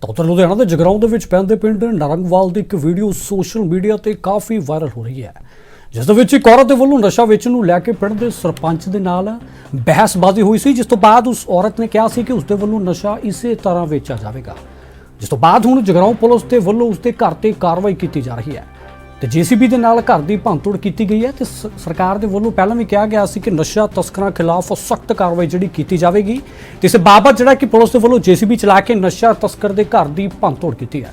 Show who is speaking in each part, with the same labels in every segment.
Speaker 1: ਤਾਂ ਉੱਧਰ ਲੁਧਿਆਣਾ ਦੇ ਜਗਰਾਉਂ ਦੇ ਵਿੱਚ ਪੈਂਦੇ ਪਿੰਡ ਨਰੰਗਵਾਲ ਦੀ ਇੱਕ ਵੀਡੀਓ ਸੋਸ਼ਲ ਮੀਡੀਆ ਤੇ ਕਾਫੀ ਵਾਇਰਲ ਹੋ ਰਹੀ ਹੈ। ਜਿਸ ਦੇ ਵਿੱਚ ਇੱਕ ਔਰਤ ਦੇ ਵੱਲੋਂ ਨਸ਼ਾ ਵੇਚਣ ਨੂੰ ਲੈ ਕੇ ਪਿੰਡ ਦੇ ਸਰਪੰਚ ਦੇ ਨਾਲ ਬਹਿਸਬਾਜ਼ੀ ਹੋਈ ਸੀ, ਜਿਸ ਤੋਂ ਬਾਅਦ ਉਸ ਔਰਤ ਨੇ ਕਿਹਾ ਸੀ ਕਿ ਉਸ ਦੇ ਵੱਲੋਂ ਨਸ਼ਾ ਇਸੇ ਤਰ੍ਹਾਂ ਵੇਚਿਆ ਜਾਵੇਗਾ। ਜਿਸ ਤੋਂ ਬਾਅਦ ਹੁਣ ਜਗਰਾਉਂ ਪੁਲਿਸ ਦੇ ਵੱਲੋਂ ਉਸ ਦੇ ਘਰ ਤੇ ਕਾਰਵਾਈ ਕੀਤੀ ਜਾ ਰਹੀ ਹੈ। ਤੇ ਜੀਸੀਬੀ ਦੇ ਨਾਲ ਘਰ ਦੀ ਭੰਨਤੋੜ ਕੀਤੀ ਗਈ ਹੈ ਤੇ ਸ- ਸਰਕਾਰ ਦੇ ਵੱਲੋਂ ਪਹਿਲਾਂ ਵੀ ਕਿਹਾ ਗਿਆ ਸੀ ਕਿ ਨਸ਼ਾ ਤਸਕਰਾਂ ਖਿਲਾਫ ਸਖਤ ਕਾਰਵਾਈ ਜਿਹੜੀ ਕੀਤੀ ਜਾਵੇਗੀ ਤੇ ਇਸ ਬਾਬਤ ਜਿਹੜਾ ਕਿ ਪੁਲਿਸ ਦੇ ਵੱਲੋਂ ਜੀਸੀਬੀ ਚਲਾ ਕੇ ਨਸ਼ਾ ਤਸਕਰ ਦੇ ਘਰ ਦੀ ਭੰਨਤੋੜ ਕੀਤੀ ਹੈ।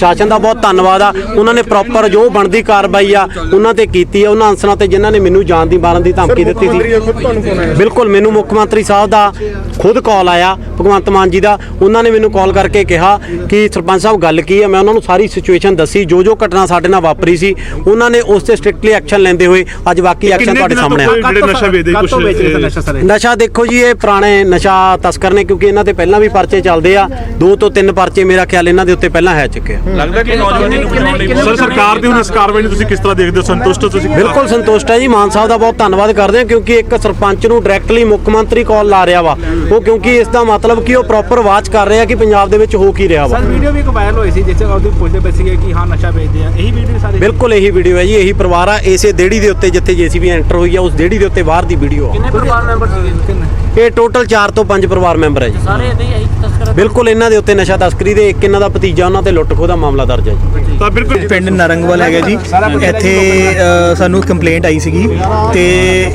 Speaker 2: ਪ੍ਰਸ਼ਾਸਨ ਦਾ ਬਹੁਤ ਧੰਨਵਾਦ ਆ। ਉਹਨਾਂ ਨੇ ਪ੍ਰੋਪਰ ਜੋ ਬਣਦੀ ਕਾਰਵਾਈ ਆ ਉਹਨਾਂ ਤੇ ਕੀਤੀ ਆ। ਉਹਨਾਂ ਅਨਸਰਾਂ ਤੇ ਜਿਨ੍ਹਾਂ ਨੇ ਮੈਨੂੰ ਜਾਨ ਦੀ ਮਾਰਨ ਦੀ ਧਮਕੀ ਦਿੱਤੀ ਸੀ। ਬਿਲਕੁਲ ਮੈਨੂੰ ਮੁੱਖ ਮੰਤਰੀ ਸਾਹਿਬ ਦਾ ਖੁਦ ਕਾਲ ਆਇਆ ਭਗਵੰਤ ਮਾਨ ਜੀ ਦਾ। ਉਹਨਾਂ ਨੇ ਮੈਨੂੰ ਕਾਲ ਕਰਕੇ ਕਿਹਾ ਕਿ ਸਰਪੰਚ ਸਾਹਿਬ ਗੱਲ ਕੀ ਹੈ? ਮੈਂ ਉਹਨਾਂ ਨੂੰ ਸਾਰੀ ਸਿਚੁਏਸ਼ਨ ਦੱਸੀ ਜੋ ਜੋ ਘਟਨਾ ਸਾਡੇ ਨਾਲ ਵਾਪਰੀ ਸੀ ਉਹਨਾਂ ਨੇ ਉਸ ਤੇ ਸਟ੍ਰਿਕਟਲੀ ਐਕਸ਼ਨ ਲੈਂਦੇ ਹੋਏ ਅੱਜ ਬਾਕੀ ਐਕਸ਼ਨ ਤੁਹਾਡੇ ਸਾਹਮਣੇ ਆ।
Speaker 3: ਨਸ਼ਾ ਵੇਚਦੇ ਕੁਝ
Speaker 2: ਨਸ਼ਾ ਦੇਖੋ ਜੀ ਇਹ ਪੁਰਾਣੇ ਨਸ਼ਾ ਤਸਕਰ ਨੇ ਕਿਉਂਕਿ ਇਹਨਾਂ ਤੇ ਪਹਿਲਾਂ ਵੀ ਪਰਚੇ ਚੱਲਦੇ ਆ। ਦੋ ਤੋਂ ਤਿੰਨ ਪਰਚੇ ਮੇਰਾ ਖਿਆਲ ਇਹਨਾਂ ਦੇ ਉੱਤੇ ਪਹਿਲਾਂ ਹੈ ਚੁੱਕੇ ਆ।
Speaker 3: ਲੱਗਦਾ ਕਿ ਨੌਜਵਾਨੀ ਨੂੰ ਬਚਾਉਣ ਲਈ ਸਰ ਸਰਕਾਰ ਦੀ ਹੁਣ ਇਸ ਕਾਰਵਾਈ ਨੂੰ ਤੁਸੀਂ ਕਿਸ ਤਰ੍ਹਾਂ ਦੇਖਦੇ ਹੋ? ਸੰਤੁਸ਼ਟ ਹੋ ਤੁਸੀਂ?
Speaker 2: ਬਿਲਕੁਲ ਸੰਤੁਸ਼ਟ ਹੈ ਜੀ ਮਾਨ ਸਾਹਿਬ ਦਾ ਬਹੁਤ ਧੰਨਵਾਦ ਕਰਦੇ ਹਾਂ ਕਿਉਂਕਿ ਇੱਕ ਸਰਪੰਚ ਨੂੰ ਡਾਇਰੈਕਟਲੀ ਮੁੱਖ ਮੰਤਰੀ ਕਾਲ ਲਾ ਰਿਹਾ ਵਾ। ਉਹ ਕਿਉਂਕਿ ਇਸ ਦਾ ਮਤਲਬ ਕਿ ਉਹ ਪ੍ਰੋਪਰ ਵਾਚ ਕਰ ਰਿਹਾ ਕਿ ਪੰਜਾਬ ਦੇ ਵਿੱਚ ਹੋ ਕੀ ਰਿਹਾ ਵਾ।
Speaker 4: ਸਰ ਵੀਡੀਓ ਵੀ ਇੱਕ ਵਾਇਰਲ ਹੋਈ ਸੀ ਜਿਸ ਚ ਉਹਦੀ ਪੁੱਛਦੇ ਪਏ ਸੀਗੇ ਕਿ ਹਾਂ ਨਸ਼ਾ ਵੇਚਦੇ ਆ। ਇਹੀ ਵੀਡੀਓ ਸਾਰੇ?
Speaker 2: ਬਿਲਕੁਲ ਇਹੀ ਵੀਡੀਓ ਹੈ ਜੀ ਇਹੀ ਪਰਿਵਾਰ ਆ ਇਸੇ ਦੇੜੀ ਦੇ ਉੱਤੇ ਜਿੱਥੇ ਜੀਸੀਬੀ ਐਂਟਰ ਹੋਈ ਆ ਉਸ ਦੇੜੀ ਦੇ ਉੱਤੇ ਬਾਹਰ ਦੀ ਵੀਡੀਓ ਆ।
Speaker 4: ਕਿੰਨੇ ਪਰਿਵਾਰ ਮੈਂਬਰ ਸੀਗੇ? ਕਿੰਨੇ?
Speaker 2: ਇਹ ਟੋਟਲ 4 ਤੋਂ 5 ਪਰਿਵਾਰ ਮੈਂਬਰ ਹੈ ਜੀ।
Speaker 4: ਸਾਰੇ ਇਦਾਂ ਹੀ ਤਸਕਰ
Speaker 2: ਬਿਲਕੁਲ ਇਹਨਾਂ ਦੇ ਉੱਤੇ ਨਸ਼ਾ ਤਸਕਰੀ ਦੇ ਇੱਕ ਇਹਨਾਂ ਦਾ ਭਤੀਜਾ ਉਹਨਾਂ ਤੇ ਲੁੱਟ ਖੋਹ ਦਾ ਮਾਮਲਾ ਦਰਜ ਹੈ ਜੀ।
Speaker 3: ਤਾਂ ਬਿਲਕੁਲ
Speaker 5: ਪਿੰਡ ਨਰੰਗਵਾਲ ਹੈਗਾ ਜੀ। ਇੱਥੇ ਸਾਨੂੰ ਕੰਪਲੇਂਟ ਆਈ ਸੀਗੀ ਤੇ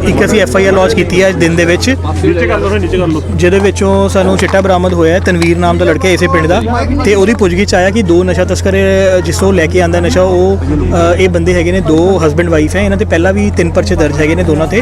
Speaker 5: ਇੱਕ ਅਸੀਂ ਐਫ ਆਈ ਆਰ ਲੌਂਚ ਕੀਤੀ ਹੈ ਅੱਜ ਦਿਨ ਦੇ ਵਿੱਚ।
Speaker 3: ਨੀਚੇ ਕਰ ਲਓ ਨੀਚੇ ਕਰ ਲਓ।
Speaker 5: ਜਿਹਦੇ ਵਿੱਚੋਂ ਸਾਨੂੰ ਚਿੱਟਾ ਬਰਾਮਦ ਹੋਇਆ ਹੈ ਤਨਵੀਰ ਨਾਮ ਦਾ ਲੜਕਾ ਇਸੇ ਪਿੰਡ ਦਾ। ਤੇ ਉਹਦੀ ਪੁੱਛਗਿੱਛ ਆਇਆ ਕਿ ਦੋ ਨਸ਼ਾ ਤਸਕਰ ਜਿਸ ਤੋਂ ਲੈ ਕੇ ਆਂਦਾ ਨਸ਼ਾ ਉਹ ਇਹ ਬੰਦੇ ਹੈਗੇ ਨੇ ਦੋ ਹਸਬੰਡ ਵਾਈਫ ਹੈ। ਇਹਨਾਂ ਤੇ ਪਹਿਲਾਂ ਵੀ ਤਿੰਨ ਪਰਚੇ ਦਰਜ ਹੈਗੇ ਨੇ ਦੋਨਾਂ ਤੇ।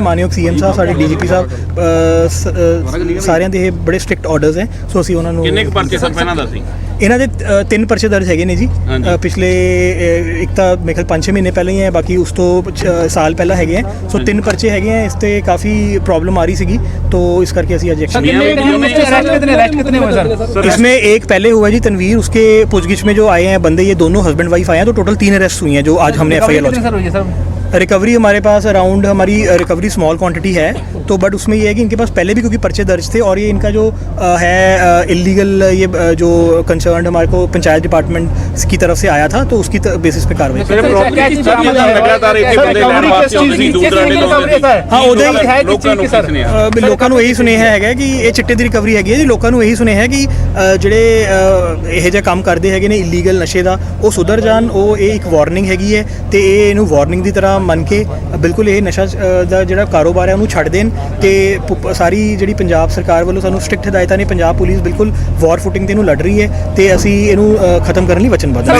Speaker 5: ਮਾਨਯੋਗ ਸੀਐਮ ਸਾਹਿਬ ਸਾਡੇ ਡੀਜੀਪੀ ਸਾਹਿਬ ਅ, ਸ- ਅ, ਸਾਰਿਆਂ ਦੇ ਇਹ ਬੜੇ ਸਟ੍ਰਿਕਟ ਆਰਡਰਸ ਹੈ ਸੋ ਅਸੀਂ ਉਹਨਾਂ ਨੂੰ
Speaker 3: ਕਿੰਨੇ ਕੁ ਪਰਚੇ ਸਰ ਪਹਿਲਾਂ ਦਾ ਸੀ
Speaker 5: ਇਹਨਾਂ ਦੇ ਅ, ਤਿੰਨ ਪਰਚੇ ਦਰਜ ਹੈਗੇ ਨੇ ਜੀ ਅ, ਪਿਛਲੇ ਅ, ਇੱਕ ਤਾਂ ਮੇਰੇ ਖਿਆਲ 5-6 ਮਹੀਨੇ ਪਹਿਲਾਂ ਹੀ ਹੈ ਬਾਕੀ ਉਸ ਤੋਂ ਅ, ਸਾਲ ਪਹਿਲਾਂ ਹੈਗੇ ਹੈ ਸੋ ਤਿੰਨ ਪਰਚੇ ਹੈਗੇ ਹੈ ਇਸ ਤੇ ਕਾਫੀ ਪ੍ਰੋਬਲਮ ਆ ਰਹੀ ਸੀਗੀ तो इस करके ਅਸੀਂ ਅੱਜ एक्शन
Speaker 4: ਕਿੰਨੇ ਅਰੈਸਟ ਕਿਤਨੇ ਅਰੈਸਟ ਕਿਤਨੇ ਹੋਏ ਸਰ
Speaker 5: इसमें एक पहले हुआ जी तनवीर उसके पूछगिछ में जो आए हैं बंदे ये दोनों हस्बैंड वाइफ आए हैं तो टोटल तीन अरेस्ट हुई हैं जो आज हमने एफ आई
Speaker 4: कितने सर हुई है सर
Speaker 5: रिकवरी हमारे पास अराउंड हमारी रिकवरी स्मॉल क्वांटिटी है तो बट उसमें ये है कि इनके पास पहले भी क्योंकि पर्चे दर्ज थे और ये इनका जो अ, है इलीगल ये अ, जो कंसर्न हमारे को पंचायत डिपार्टमेंट की तरफ से आया था तो उसकी बेसिस पे कार्रवाई की।
Speaker 3: ਲਗਾਤਾਰ ਇੱਥੇ ਬੰਦੇ ਲੈਣ ਵਾਸਤੇ ਆਉਂਦੇ ਸੀ ਦੂਰ ਦਰਾਡੇ ਤੋਂ ਆਉਂਦੇ ਸੀ
Speaker 5: ਹਾਂ ਉਹਦੇ ਹੀ
Speaker 4: ਹੈ ਕਿ ਚੀਜ਼ ਕੀ ਸਰ
Speaker 5: ਅ, ਵੀ ਲੋਕਾਂ ਨੂੰ ਇਹੀ ਸੁਨੇਹਾ ਹੈਗਾ ਕਿ ਇਹ ਚਿੱਟੇ ਦੀ ਰਿਕਵਰੀ ਹੈਗੀ ਹੈ ਜੀ ਲੋਕਾਂ ਨੂੰ ਇਹੀ ਸੁਨੇਹਾ ਹੈ ਕਿ ਅ, ਜਿਹੜੇ ਅ, ਇਹੋ ਜਿਹਾ ਕੰਮ ਕਰਦੇ ਹੈਗੇ ਨੇ ਇਲੀਗਲ ਨਸ਼ੇ ਦਾ ਉਹ ਸੁਧਰ ਜਾਣ ਉਹ ਇਹ ਇੱਕ ਵਾਰਨਿੰਗ ਹੈਗੀ ਹੈ ਤੇ ਇਹ ਇਹਨੂੰ ਵਾਰਨਿੰਗ ਦੀ ਤਰ੍ਹਾਂ ਮੰਨ ਕੇ ਅ, ਬਿਲਕੁਲ ਇਹ ਨਸ਼ਾ ਅ, ਦਾ ਜਿਹੜਾ ਕਾਰੋਬਾਰ ਹੈ ਉਹਨੂੰ ਛੱਡ ਦੇਣ ਤੇ ਪ- ਸਾਰੀ ਜਿਹੜੀ ਪੰਜਾਬ ਸਰਕਾਰ ਵੱਲੋਂ ਸਾਨੂੰ ਸਟ੍ਰਿਕਟ ਹਦਾਇਤਾਂ ਨੇ ਪੰਜਾਬ ਪੁਲਿਸ ਬਿਲਕੁਲ ਵਾਰ ਫੁਟਿੰਗ ਤੇ ਇਹਨੂੰ ਲੜ ਰਹੀ ਹੈ ਤੇ ਅਸੀਂ ਇਹਨੂੰ ਖਤਮ ਕਰਨ ਲਈ ਵਚਨਬੱਧ ਹਾਂ।